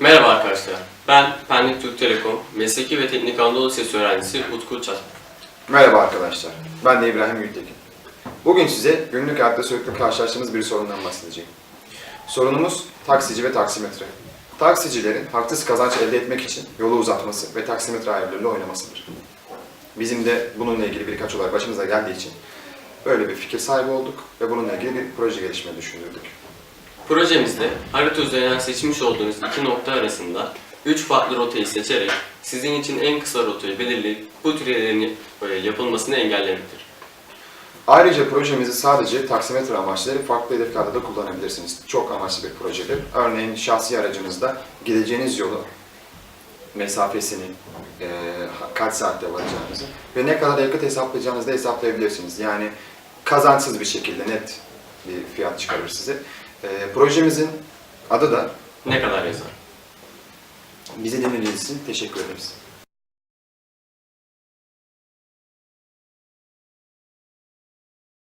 Merhaba arkadaşlar. Ben Pendik Türk Telekom Mesleki ve Teknik Anadolu Lisesi öğrencisi Utku Uçar. Merhaba arkadaşlar, ben de İbrahim Gültekin. Bugün size günlük hayatta sürekli karşılaştığımız bir sorundan bahsedeceğim. Sorunumuz taksici ve taksimetre. Taksicilerin haksız kazanç elde etmek için yolu uzatması ve taksimetre ayarlarıyla oynamasıdır. Bizim de bununla ilgili birkaç olay başımıza geldiği için böyle bir fikir sahibi olduk ve bununla ilgili bir proje gelişmeyi düşündürdük. Projemizde harita üzerinden seçmiş olduğunuz iki nokta arasında üç farklı rotayı seçerek sizin için en kısa rotayı belirleyip bu tür yerlerin e, yapılmasını engellemektir. Ayrıca projemizi sadece taksimetre değil, farklı hedeflerde de kullanabilirsiniz. Çok amaçlı bir projedir. Örneğin şahsi aracınızda gideceğiniz yolu, mesafesini, eee, kaç saatte varacağınızı ve ne kadar yakıt hesaplayacağınızı da hesaplayabilirsiniz. Yani kazançsız bir şekilde net bir fiyat çıkarır size. Eee, projemizin adı da Ne kadar yazar? bizi dinlediğiniz için teşekkür ederiz.